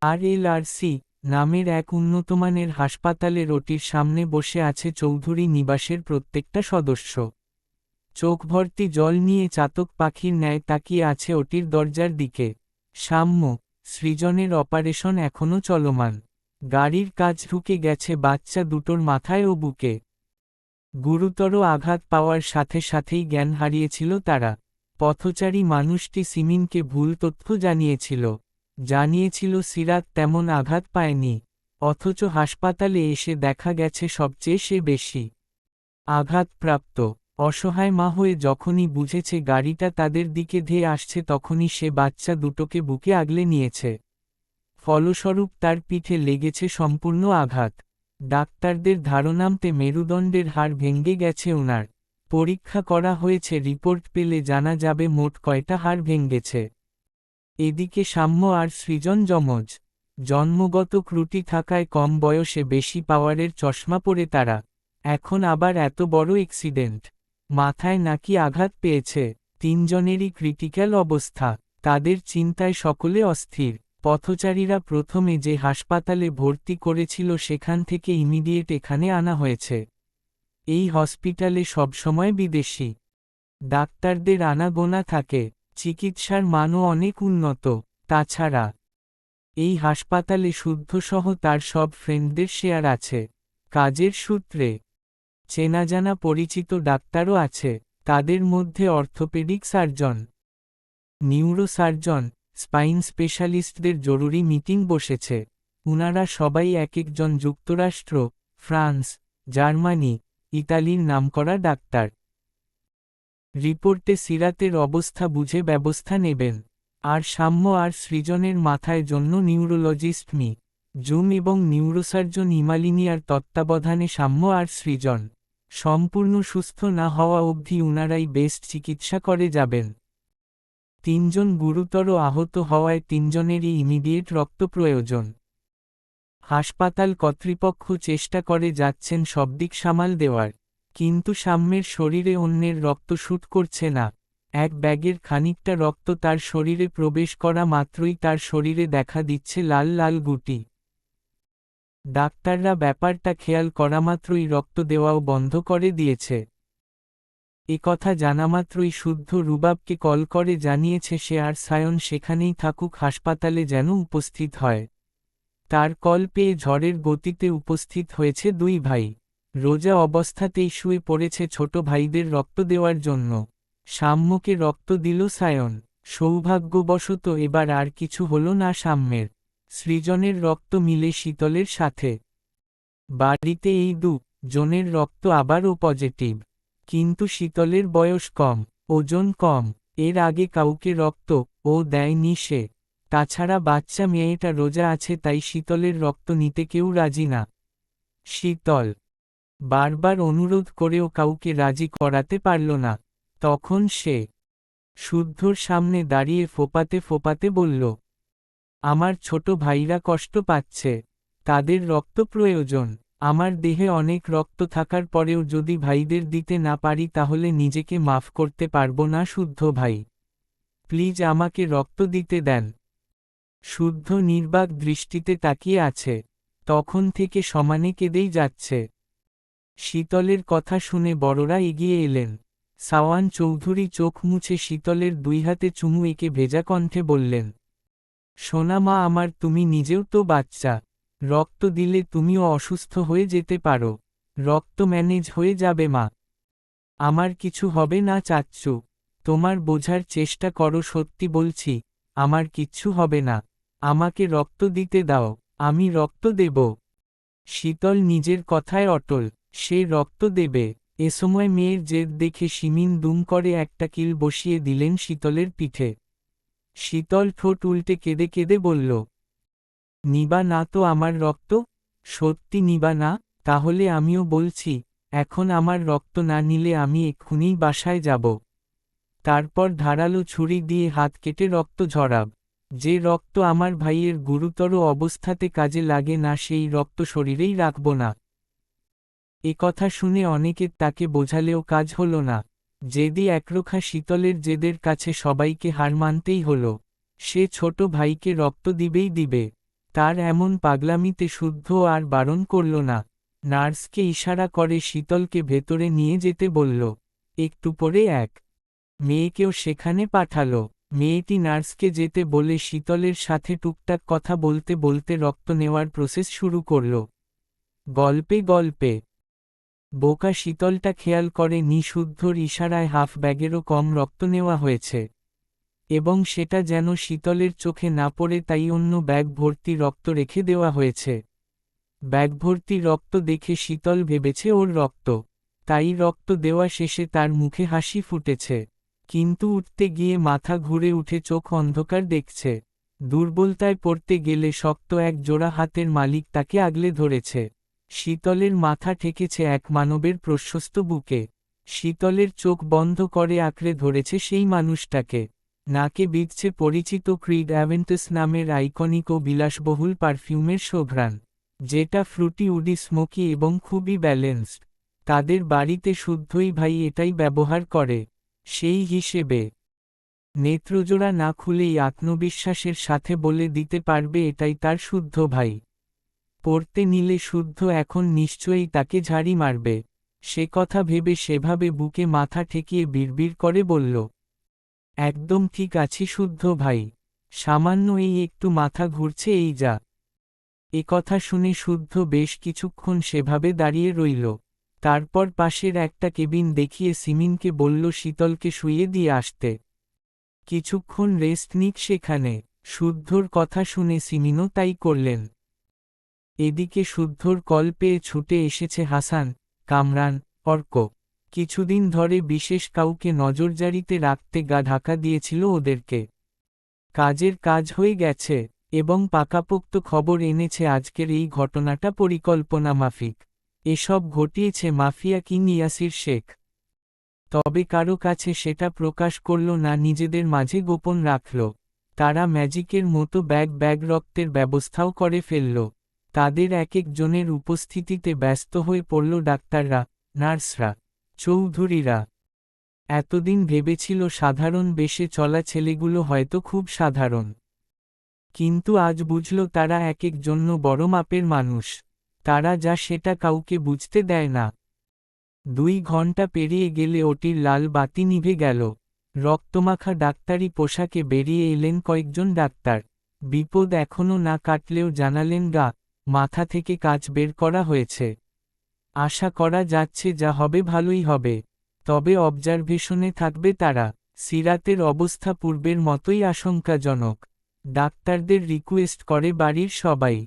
আর এল আর C নামের এক উন্নতমানের হাসপাতালে রোটির সামনে বসে আছে চৌধুরী নিবাসের প্রত্যেকটা সদস্য। চোখ ভর্তি জল নিয়ে চাতক পাখির ন্যায় তাকিয়ে আছে ওটির দরজার দিকে। সাম্য, সৃজনের অপারেশন এখনও চলমান। গাড়ির কাজ ঢুকে গেছে বাচ্চা দুটোর মাথায় ও বুকে। গুরুতর আঘাত পাওয়ার সাথে সাথেই জ্ঞান হারিয়েছিল তারা। পথচারী মানুষটি সিমিনকে ভুল তথ্য জানিয়েছিল। জানিয়েছিল সিরাত তেমন আঘাত পায়নি, অথচ হাসপাতালে এসে দেখা গেছে সবচেয়ে সে বেশি আঘাতপ্রাপ্ত। অসহায় মা হয়ে যখনই বুঝেছে গাড়িটা তাদের দিকে ধেয়ে আসছে তখনই সে বাচ্চা দুটোকে বুকে আগলে নিয়েছে। ফলস্বরূপ তার পিঠে লেগেছে সম্পূর্ণ আঘাত। ডাক্তারদের ধারণামতে মেরুদণ্ডের হাড় ভেঙ্গে গেছে ওনার পরীক্ষা করা হয়েছে, রিপোর্ট পেলে জানা যাবে মোট কয়টা হাড় ভেঙেছে। এদিকে সাম্য আর সৃজন যমজ। জন্মগত ত্রুটি থাকায় কম বয়সে বেশি পাওয়ারের চশমা পরে তারা। এখন আবার এত বড় এক্সিডেন্ট মাথায় নাকি আঘাত পেয়েছে। তিনজনেরই ক্রিটিক্যাল অবস্থা। তাদের চিন্তায় সকলে অস্থির। পথচারীরা প্রথমে যে হাসপাতালে ভর্তি করেছিল সেখান থেকে ইমিডিয়েট এখানে আনা হয়েছে। এই হসপিটালে সবসময় বিদেশি। ডাক্তারদের আনাগোনা থাকে। চিকিৎসার মানও অনেক উন্নত। তাছাড়া, এই হাসপাতালে শুদ্ধসহ তার সব ফ্রেন্ডদের শেয়ার আছে। কাজের সূত্রে চেনাজানা পরিচিত ডাক্তারও আছে, তাদের মধ্যে অর্থোপেডিক সার্জন, নিউরোসার্জন, স্পাইন স্পেশালিস্টদের জরুরি মিটিং বসেছে। উনারা সবাই এক একজন যুক্তরাষ্ট্র, ফ্রান্স, জার্মানি, ইতালির নামকরা ডাক্তার। রিপোর্টে সিরাতের অবস্থা বুঝে ব্যবস্থা নেবেন। আর সাম্য আর সৃজনের মাথায় জন্য নিউরোলজিস্ট মি, জুম এবং নিউরোসার্জন হিমালিনিয়ার তত্ত্বাবধানে সাম্য আর সৃজন, সম্পূর্ণ সুস্থ না হওয়া অবধি উনারাই বেস্ট চিকিৎসা করে যাবেন। তিনজন গুরুতর আহত হওয়ায় তিনজনেরই ইমিডিয়েট রক্ত প্রয়োজন। হাসপাতাল কর্তৃপক্ষ চেষ্টা করে যাচ্ছেন সবদিক সামাল দেওয়ার। কিন্তু সাম্যের শরীরে অন্যের রক্ত শ্যুট করছে না। এক ব্যাগের খানিকটা রক্ত তার শরীরে প্রবেশ করা মাত্রই তার শরীরে দেখা দিচ্ছে লাল লাল গুটি। ডাক্তাররা ব্যাপারটা খেয়াল করা মাত্রই রক্ত দেওয়াও বন্ধ করে দিয়েছে। এ কথা জানামাত্রই শুদ্ধ রুবাবকে কল করে জানিয়েছে সে আর সায়ন সেখানেই থাকুক হাসপাতালে যেন উপস্থিত হয়। তার কল পেয়ে ঝড়ের গতিতে উপস্থিত হয়েছে দুই ভাই। রোজা অবস্থাতেই শুয়ে পড়েছে ছোট ভাইদের রক্ত দেওয়ার জন্য। সাম্যকে রক্ত দিল সায়ন। সৌভাগ্যবশত এবার আর কিছু হল না সাম্যের। সৃজনের রক্ত মিলে শীতলের সাথে। বাড়িতে এই দু জনের রক্ত আবারও পজিটিভ কিন্তু শীতলের বয়স কম, ওজন কম। এর আগে কাউকে রক্ত ও দেয়নি সে। তাছাড়া বাচ্চা মেয়েটা রোজা আছে তাই শীতলের রক্ত নিতে কেউ রাজি না। শীতল বারবার অনুরোধ করেও কাউকে রাজি করাতে পারল না। তখন সে শুদ্ধর সামনে দাঁড়িয়ে ফোপাতে ফোপাতে বলল, আমার ছোট ভাইরা কষ্ট পাচ্ছে। তাদের রক্ত প্রয়োজন। আমার দেহে অনেক রক্ত থাকার পরেও যদি ভাইদের দিতে না পারি তাহলে নিজেকে মাফ করতে পারব না শুদ্ধ ভাই। প্লিজ আমাকে রক্ত দিতে দেন। শুদ্ধ নির্বাক দৃষ্টিতে তাকিয়ে আছে। তখন থেকে সমানে কেঁদেই যাচ্ছে। শীতলের কথা শুনে বড়রা এগিয়ে এলেন। সাওয়ান চৌধুরী চোখ মুছে শীতলের দুই হাতে চুমু একে ভেজা কণ্ঠে বললেন, সোনা মা আমার, তুমি নিজেও তো বাচ্চা। রক্ত দিলে তুমিও অসুস্থ হয়ে যেতে পারো। রক্ত ম্যানেজ হয়ে যাবে মা। আমার কিছু হবে না চাচ্ছু। তোমার বোঝার চেষ্টা করো সত্যি বলছি, আমার কিচ্ছু হবে না। আমাকে রক্ত দিতে দাও, আমি রক্ত দেব। শীতল নিজের কথায় অটল। সে রক্ত দেবে। এ সময় মেয়ের জেদ দেখে সিমিন দুম করে একটা কিল বসিয়ে দিলেন শীতলের পিঠে। শীতল ঠোঁট উল্টে কেঁদে কেঁদে বলল, নিবা না তো আমার রক্ত? সত্যি নিবা না? তাহলে আমিও বলছি, এখন আমার রক্ত না নিলে আমি এক্ষুনিই বাসায় যাব। তারপর ধারালো ছুরি দিয়ে হাত কেটে রক্ত ঝরাব। যে রক্ত আমার ভাইয়ের গুরুতর অবস্থাতে কাজে লাগে না, সেই রক্ত শরীরেই রাখব না। এ কথা শুনে অনেকে তাকে বোঝালেও কাজ হল না। জেদি একরোখা শীতলের জেদের কাছে সবাইকে হার মানতেই হল। সে ছোট ভাইকে রক্ত দিবেই দিবে। তার এমন পাগলামিতে শুদ্ধ আর বারণ করল না। নার্সকে ইশারা করে শীতলকে ভেতরে নিয়ে যেতে বলল। একটু পরে এক মেয়েকেও সেখানে পাঠালো। মেয়েটি নার্সকে যেতে বলে শীতলের সাথে টুকটাক কথা বলতে বলতে রক্ত নেওয়ার প্রসেস শুরু করল। গল্পে গল্পে বোকা শীতলটা খেয়াল করে নিশুদ্ধর ইশারায় হাফ ব্যাগেরও কম রক্ত নেওয়া হয়েছে। এবং সেটা যেন শীতলের চোখে না পড়ে তাই অন্য ব্যাগ ভর্তি রক্ত রেখে দেওয়া হয়েছে। ব্যাগ ভর্তি রক্ত দেখে শীতল ভেবেছে ওর রক্ত। তাই রক্ত দেওয়া শেষে তার মুখে হাসি ফুটেছে। কিন্তু উঠতে গিয়ে মাথা ঘুরে উঠে চোখ অন্ধকার দেখছে। দুর্বলতায় পড়তে গেলে শক্ত এক জোড়া হাতের মালিক তাকে আগলে ধরেছে। শীতলের মাথা ঠেকেছে এক মানবের প্রশস্ত বুকে। শীতলের চোখ বন্ধ করে আঁকড়ে ধরেছে সেই মানুষটাকে। নাকে বিঁধছে পরিচিত ক্রিড অ্যাভেন্টাস নামের আইকনিক ও বিলাসবহুল পারফিউমের শোভ্রান যেটা ফ্রুটি উডি, স্মোকি এবং খুবই ব্যালেন্সড। তাদের বাড়িতে শুদ্ধই ভাই এটাই ব্যবহার করে। সেই হিসেবে নেত্রজোড়া না খুলেই আত্মবিশ্বাসের সাথে বলে দিতে পারবে এটাই তার শুদ্ধ ভাই। পড়তে নিলে শুদ্ধ এখন নিশ্চয়ই তাকে ঝাড়ি মারবে। সে কথা ভেবে সেভাবে বুকে মাথা ঠেকিয়ে বিড়বিড় করে বলল, একদম ঠিক আছি শুদ্ধ ভাই। সামান্য এই একটু মাথা ঘুরছে, এই যা। এ কথা শুনে শুদ্ধ বেশ কিছুক্ষণ সেভাবে দাঁড়িয়ে রইল। তারপর পাশের একটা কেবিন দেখিয়ে সিমিনকে বলল, শীতলকে শুয়ে দিয়ে আসতে। কিছুক্ষণ রেস্ট নিক সেখানে। শুদ্ধর কথা শুনে সিমিনও তাই করলেন। এদিকে শুদ্ধর কল পেয়ে ছুটে এসেছে হাসান, কামরান, অর্ক। কিছুদিন ধরে বিশেষ কাউকে নজরজারিতে রাখতে গা ঢাকা দিয়েছিল ওদেরকে। কাজের কাজ হয়ে গেছে এবং পাকাপোক্ত খবর এনেছে আজকের এই ঘটনাটা পরিকল্পনা মাফিক। এসব ঘটিয়েছে মাফিয়া কিং ইয়াসির শেখ। তবে কারও কাছে সেটা প্রকাশ করল না, নিজেদের মাঝে গোপন রাখল। তারা ম্যাজিকের মতো ব্যাগ ব্যাগ রক্তের ব্যবস্থাও করে ফেলল। তাদের এক একজনের উপস্থিতিতে ব্যস্ত হয়ে পড়ল ডাক্তাররা, নার্সরা, চৌধুরীরা। এতদিন ভেবেছিল সাধারণ বেশে চলা ছেলেগুলো হয়তো খুব সাধারণ। কিন্তু আজ বুঝল তারা এক এক জন্য বড় মাপের মানুষ। তারা যা সেটা কাউকে বুঝতে দেয় না। দুই ঘণ্টা পেরিয়ে গেলে ওটির লাল বাতি নিভে গেল। রক্তমাখা ডাক্তারি পোশাকে বেরিয়ে এলেন কয়েকজন ডাক্তার। বিপদ এখনও না কাটলেও জানালেন গা মাথা থেকে কাজ বের করা হয়েছে। আশা করা যাচ্ছে যা হবে ভালোই হবে। তবে অবজারভেশনে থাকবে তারা। সিরাতের অবস্থা পূর্বের মতোই আশঙ্কাজনক। ডাক্তারদের রিকোয়েস্ট করে বাড়ির সবাই।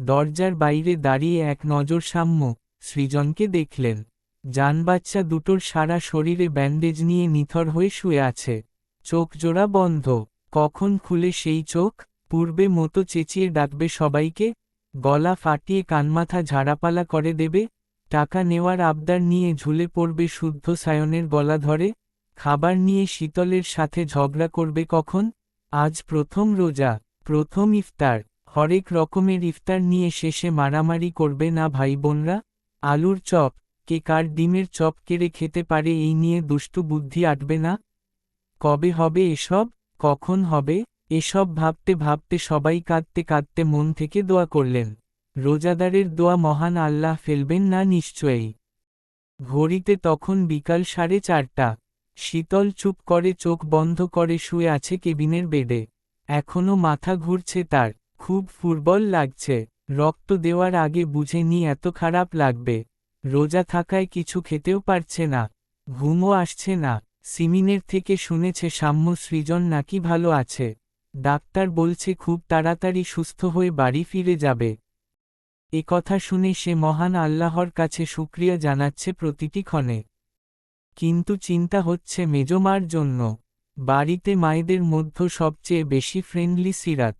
দরজার বাইরে দাঁড়িয়ে এক নজর সাম্য সৃজনকে দেখলেন। জানবাচ্চা দুটোর সারা শরীরে ব্যান্ডেজ নিয়ে নিথর হয়ে শুয়ে আছে। চোখ জোড়া বন্ধ। কখন খুলে সেই চোখ? পূর্বে মতো চেঁচিয়ে ডাকবে সবাইকে, গলা ফাটিয়ে কানমাথা ঝাড়াপালা করে দেবে, টাকা নেওয়ার আবদার নিয়ে ঝুলে পড়বে শুদ্ধ সায়নের গলা ধরে, খাবার নিয়ে শীতলের সাথে ঝগড়া করবে কখন? আজ প্রথম রোজা, প্রথম ইফতার, হরেক রকমের ইফতার নিয়ে শেষে মারামারি করবে না ভাই বোনরা আলুর চপ, কে কার ডিমের চপ কেড়ে খেতে পারে এই নিয়ে দুষ্টু বুদ্ধি আটবে না? কবে হবে এসব? কখন হবে? এসব ভাবতে ভাবতে সবাই কাঁদতে কাঁদতে মন থেকে দোয়া করলেন। রোজাদারের দোয়া মহান আল্লাহ ফেলবেন না নিশ্চয়ই। ঘড়িতে তখন বিকাল সাড়ে চারটা। শীতল চুপ করে চোখ বন্ধ করে শুয়ে আছে কেবিনের বেডে। এখনও মাথা ঘুরছে তার, খুব ফুটবল লাগছে। রক্ত দেওয়ার আগে বুঝে নি এত খারাপ লাগবে। রোজা থাকায় কিছু খেতেও পারছে না। ঘুমও আসছে না। সিমিনের থেকে শুনেছে সাম্য সৃজন নাকি ভালো আছে। ডাক্তার বলছে খুব তাড়াতাড়ি সুস্থ হয়ে বাড়ি ফিরে যাবে। এ কথা শুনে সে মহান আল্লাহর কাছে শুক্রিয়া জানাচ্ছে প্রতিটি ক্ষণে। কিন্তু চিন্তা হচ্ছে মেজমার জন্য। বাড়িতে মায়েদের মধ্য সবচেয়ে বেশি ফ্রেন্ডলি সিরাত।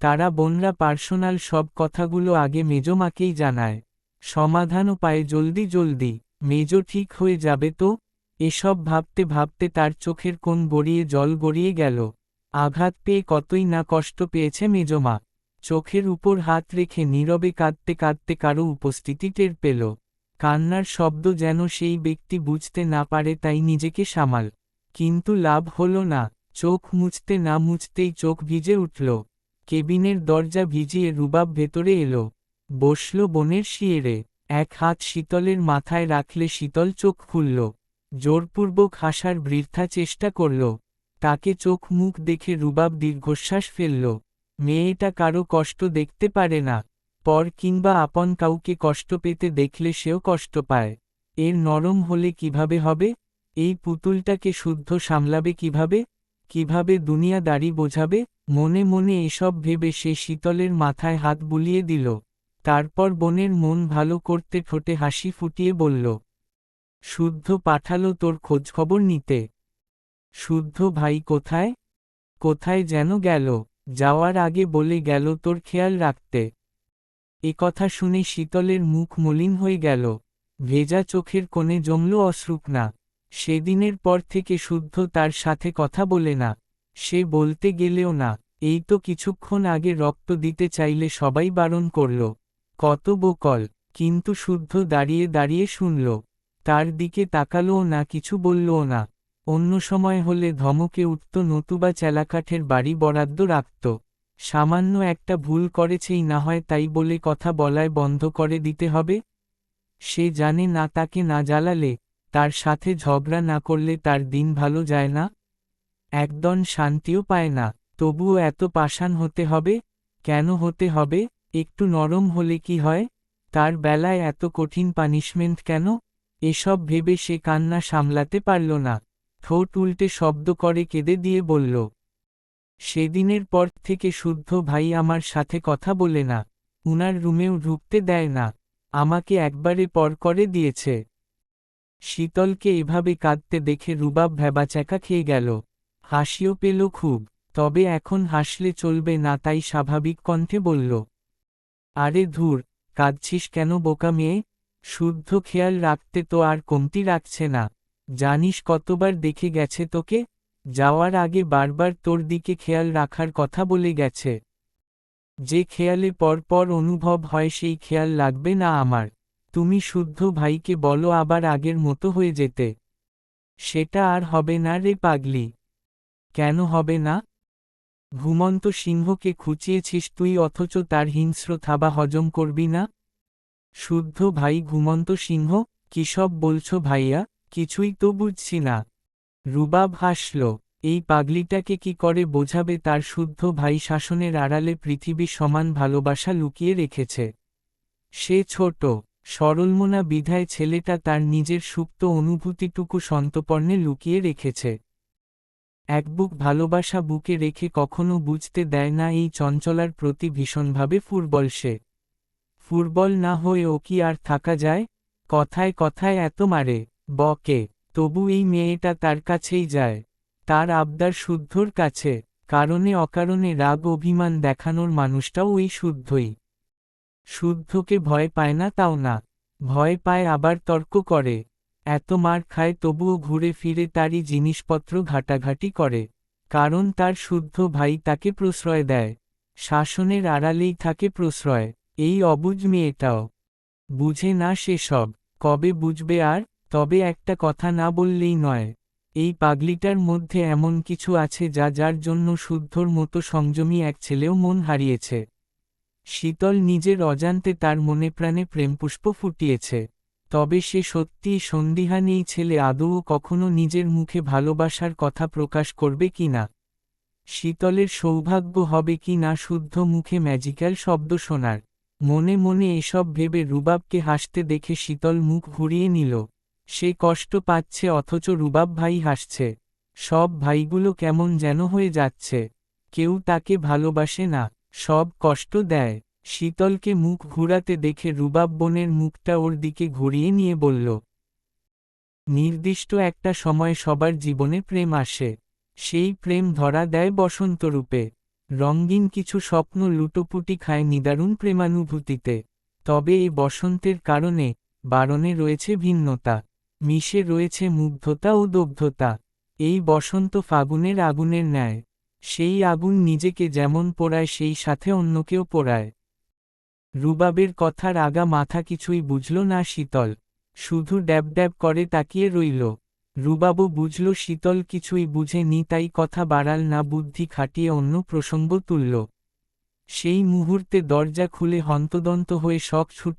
তারা বোনরা পার্সোনাল সব কথাগুলো আগে মেজমাকেই জানায়। সমাধানও পায় জলদি জলদি। মেজ ঠিক হয়ে যাবে তো? এসব ভাবতে ভাবতে তার চোখের কোন গড়িয়ে জল গড়িয়ে গেল। আঘাত পেয়ে কতই না কষ্ট পেয়েছে মেজমা। চোখের উপর হাত রেখে নীরবে কাঁদতে কাঁদতে কারও উপস্থিতি টের পেল। কান্নার শব্দ যেন সেই ব্যক্তি বুঝতে না পারে তাই নিজেকে সামাল। কিন্তু লাভ হল না, চোখ মুছতে না মুছতেই চোখ ভিজে উঠল। কেবিনের দরজা ভিজিয়ে রুবাব ভেতরে এলো। বসল বনের শিয়েরে, এক হাত শীতলের মাথায় রাখলে শীতল চোখ খুলল। জোরপূর্বক হাসার বৃদ্ধা চেষ্টা করল। তাকে চোখ মুখ দেখে রুবাব দীর্ঘশ্বাস ফেলল। মেয়েটা কারও কষ্ট দেখতে পারে না। পর কিংবা আপন কাউকে কষ্ট পেতে দেখলে সেও কষ্ট পায়। এর নরম হলে কীভাবে হবে? এই পুতুলটাকে শুদ্ধ সামলাবে কীভাবে? কীভাবে দুনিয়া দাড়ি বোঝাবে? মনে মনে এসব ভেবে সে শীতলের মাথায় হাত বুলিয়ে দিল। তারপর বোনের মন ভালো করতে ঠোঁটে হাসি ফুটিয়ে বলল, শুদ্ধ পাঠালো তোর খোঁজখবর নিতে। শুদ্ধ ভাই কোথায়? কোথায় যেন গেল, যাওয়ার আগে বলে গেল তোর খেয়াল রাখতে। এ কথা শুনে শীতলের মুখ মলিন হয়ে গেল, ভেজা চোখের কোণে জমল অশ্রুক না সেদিনের পর থেকে শুদ্ধ তার সাথে কথা বলে না, সে বলতে গেলেও না, এই তো কিছুক্ষণ আগে রক্ত দিতে চাইলে সবাই বারণ করল, কত বকল কিন্তু শুদ্ধ দাঁড়িয়ে দাঁড়িয়ে শুনল, তার দিকে তাকালোও না, কিছু বললও না। অন্য সময় হলে ধমকে উঠত নতুবা চেলাকাঠের বাড়ি বরাদ্দ রাখত। সামান্য একটা ভুল করেছেই না হয় তাই বলে কথা বলায় বন্ধ করে দিতে হবে? সে জানে না তাকে না জ্বালালে, তার সাথে ঝগড়া না করলে তার দিন ভালো যায় না। একদম শান্তিও পায় না, তবুও এত পাষাণ হতে হবে? কেন হতে হবে? একটু নরম হলে কি হয়? তার বেলায় এত কঠিন পানিশমেন্ট কেন? এসব ভেবে সে কান্না সামলাতে পারল না। ঠোঁট উল্টে শব্দ করে কেঁদে দিয়ে বলল, সেদিনের পর থেকে শুদ্ধ ভাই আমার সাথে কথা বলে না, উনার রুমেও ঢুকতে দেয় না, আমাকে একবারে পর করে দিয়েছে। শীতলকে এভাবে কাঁদতে দেখে রুবাব ভ্যাবাচ্যাকা খেয়ে গেল। হাসিও পেল খুব, তবে এখন হাসলে চলবে না তাই স্বাভাবিক কণ্ঠে বলল, আরে ধুর, কাঁদছিস কেন বোকা মেয়ে? শুদ্ধ খেয়াল রাখতে তো আর কমতি রাখছে না। জানিস কতবার দেখে গেছে তোকে? যাওয়ার আগে বারবার তোর দিকে খেয়াল রাখার কথা বলে গেছে। যে খেয়ালে পরপর অনুভব হয় সেই খেয়াল লাগবে না আমার। তুমি শুদ্ধ ভাইকে বলো আবার আগের মতো হয়ে যেতে। সেটা আর হবে না রে পাগলি। কেন হবে না? ঘুমন্ত সিংহকে খুঁচিয়েছিস তুই অথচ তার হিংস্র থাবা হজম করবি না? শুদ্ধ ভাই ঘুমন্ত সিংহ, কি সব বলছো ভাইয়া? কিছুই তো বুঝছি না। রুবাব হাসল, এই পাগলিটাকে কি করে বোঝাবে তার শুদ্ধ ভাই শাসনের আড়ালে পৃথিবী সমান ভালোবাসা লুকিয়ে রেখেছে। সে ছোট, সরলমোনা বিধায় ছেলেটা তার নিজের সুপ্ত অনুভূতিটুকু সন্তপর্ণে লুকিয়ে রেখেছে। এক বুক ভালোবাসা বুকে রেখে কখনো বুঝতে দেয় না এই চঞ্চলার প্রতি ভীষণভাবে ফুটবল সে। ফুটবল না হয়ে ও কি আর থাকা যায়? কথায় কথায় এত মারে। বকে, তবু এই মেয়েটা তার কাছেই যায়। তার আবদার শুদ্ধর কাছে, কারণে অকারণে রাগ অভিমান দেখানোর মানুষটাও ওই শুদ্ধই। শুদ্ধকে ভয় পায় না তাও না, ভয় পায় আবার তর্ক করে। এত মার খায় তবুও ঘুরে ফিরে তারই জিনিসপত্র ঘাটাঘাটি করে। কারণ তার শুদ্ধ ভাই তাকে প্রশ্রয় দেয়, শাসনের আড়ালেই থাকে প্রশ্রয়, এই অবুঝ মেয়েটাও। বুঝে না সেসব, কবে বুঝবে আর তবে একটা কথা না বললেই নয়, এই পাগলিটার মধ্যে এমন কিছু আছে যা যার জন্য শুদ্ধর মতো সংযমী এক ছেলেও মন হারিয়েছে। শীতল নিজের অজান্তে তার মনে প্রাণে প্রেমপুষ্প ফুটিয়েছে, তবে সে সত্যিই সন্দিহান এই ছেলে আদৌ কখনো নিজের মুখে ভালোবাসার কথা প্রকাশ করবে কি না। শীতলের সৌভাগ্য হবে কি না শুদ্ধ মুখে ম্যাজিক্যাল শব্দ শোনার। মনে মনে এসব ভেবে রুবাবকে হাসতে দেখে শীতল মুখ ঘুরিয়ে নিল। সে কষ্ট পাচ্ছে অথচ রুবাব ভাই হাসছে। সব ভাইগুলো কেমন যেন হয়ে যাচ্ছে। কেউ তাকে ভালোবাসে না, সব কষ্ট দেয়। শীতলকে মুখ ঘুরাতে দেখে রুবাব বোনের মুখটা ওর দিকে ঘুরিয়ে নিয়ে বলল, নির্দিষ্ট একটা সময় সবার জীবনে প্রেম আসে। সেই প্রেম ধরা দেয় বসন্তরূপে রঙ্গিন কিছু স্বপ্ন লুটোপুটি খায় নিদারুণ প্রেমানুভূতিতে। তবে এই বসন্তের কারণে বারণে রয়েছে ভিন্নতা। মিশে রয়েছে মুগ্ধতা ও দগ্ধতা। এই বসন্ত ফাগুনের আগুনের ন্যায়। সেই আগুন নিজেকে যেমন পোড়ায়, সেই সাথে অন্যকেও পোড়ায়। রুবাবের কথার আগা মাথা কিছুই বুঝল না শীতল। শুধু ড্যাব ড্যাব করে তাকিয়ে রইল। রুবাবও বুঝল, শীতল কিছুই বুঝে নি তাই কথা বাড়াল না, বুদ্ধি খাটিয়ে অন্য প্রসঙ্গ তুলল। সেই মুহূর্তে দরজা খুলে হন্তদন্ত হয়ে শখ ছুট